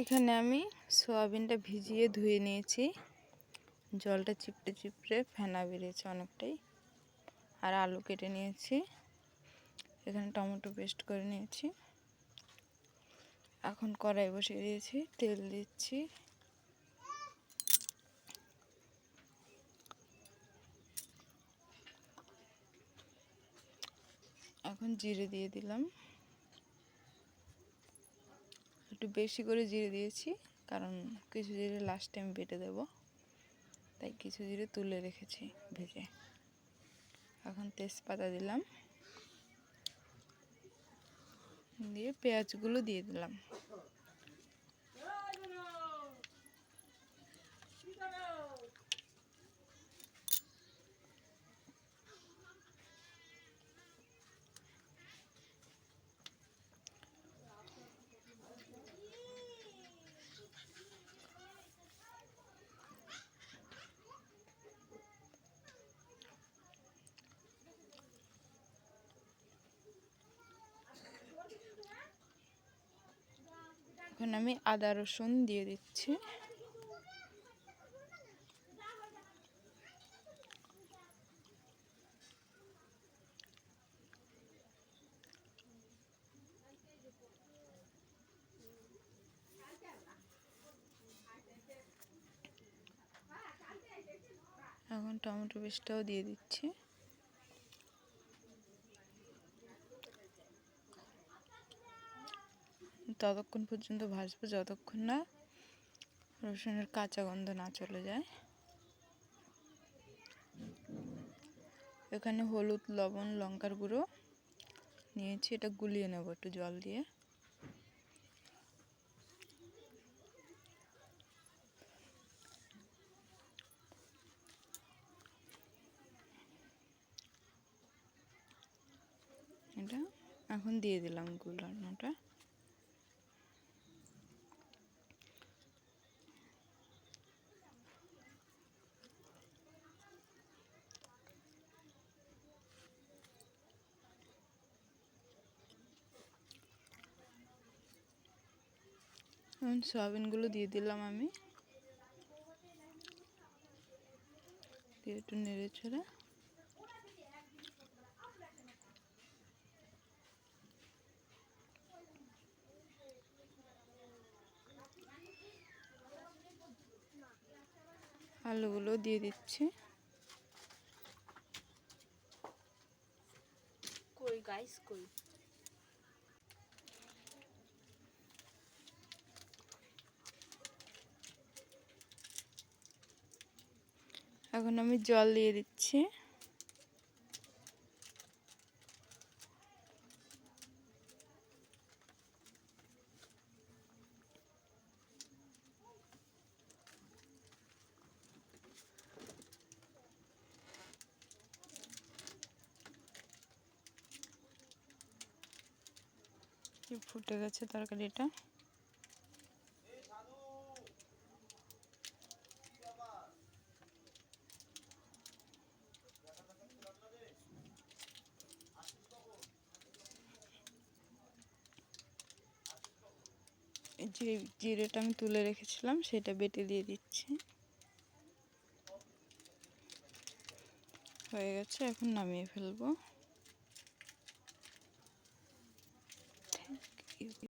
এখানে আমি সোয়াবিনটা ভিজিয়ে ধুয়ে নিয়েছি। জলটা চিপড়ে চিপড়ে ফেনা বেরিয়েছে অনেকটাই। আর আলু কেটে নিয়েছি। এখানে টমেটো পেস্ট করে নিয়েছি। এখন কড়াই বসিয়ে দিয়েছি, তেল দিচ্ছি। এখন জিরে দিয়ে দিলাম। একটু বেশি করে জিরে দিয়েছি, কারণ কিছু জিরে লাস্ট টাইম বেটে দেব। তাই কিছু জিরে তুলে রেখেছি ভেজে। এখন তেজপাতা দিলাম। দিয়ে পেঁয়াজগুলো দিয়ে দিলাম। এখন আমি আদা রসুন দিয়ে দিচ্ছি। এখন টমেটো পেস্টটাও দিয়ে দিচ্ছি। ততক্ষণ পর্যন্ত ভাজবো যতক্ষণ না রসুনের কাঁচা গন্ধ না চলে যায়। এখানে হলুদ, লবণ, লঙ্কার গুঁড়ো নিয়েছি, এটা গুলিয়ে নেব একটু জল দিয়ে। এটা এখন দিয়ে দিলাম গুলানোটা। সয়াবিনগুলো দিয়ে দিলাম আমি। দিয়ে একটু নেড়ে ছেড়ে আলুগুলো দিয়ে দিচ্ছি। কই গাইস কই? এখন আমি জল দিয়ে দিচ্ছি। ফুটে গেছে তরকারিটা? যে জিরেটা আমি তুলে রেখেছিলাম সেটা বেটে দিয়ে দিচ্ছি। হয়ে গেছে এখন নামিয়ে ফেলব।